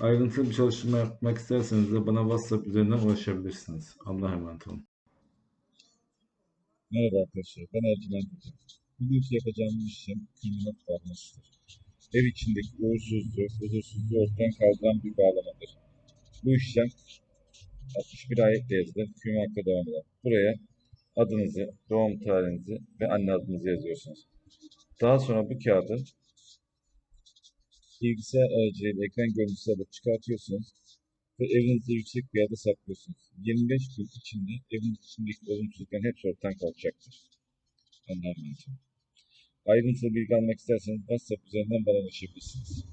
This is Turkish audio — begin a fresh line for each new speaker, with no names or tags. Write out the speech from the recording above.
Ayrıntılı bir çalışma yapmak isterseniz de bana WhatsApp üzerinden ulaşabilirsiniz. Allah'a emanet olun.
Merhaba arkadaşlar, ben Ercüment Hoca. Bugünkü yapacağımız işlem kıymet bağlamasıdır. Ev içindeki uğursuzluğu, huzursuzluğu ortadan kaldıran bir bağlamadır. Bu işlem 61 ayetle yazılır, tüm hakkı devam eder. Buraya adınızı, doğum tarihinizi ve anne adınızı yazıyorsunuz. Daha sonra bu kağıdı bilgisayar aracılığıyla ekran görüntüsü alıp çıkartıyorsunuz ve evinizde yüksek bir yerde saklıyorsunuz. 25 gün içinde evin içindeki olumsuzlukların hepsi ortadan kalkacaktır. Emanet olun. Ayrıntılı bilgi almak isterseniz WhatsApp üzerinden bana ulaşabilirsiniz.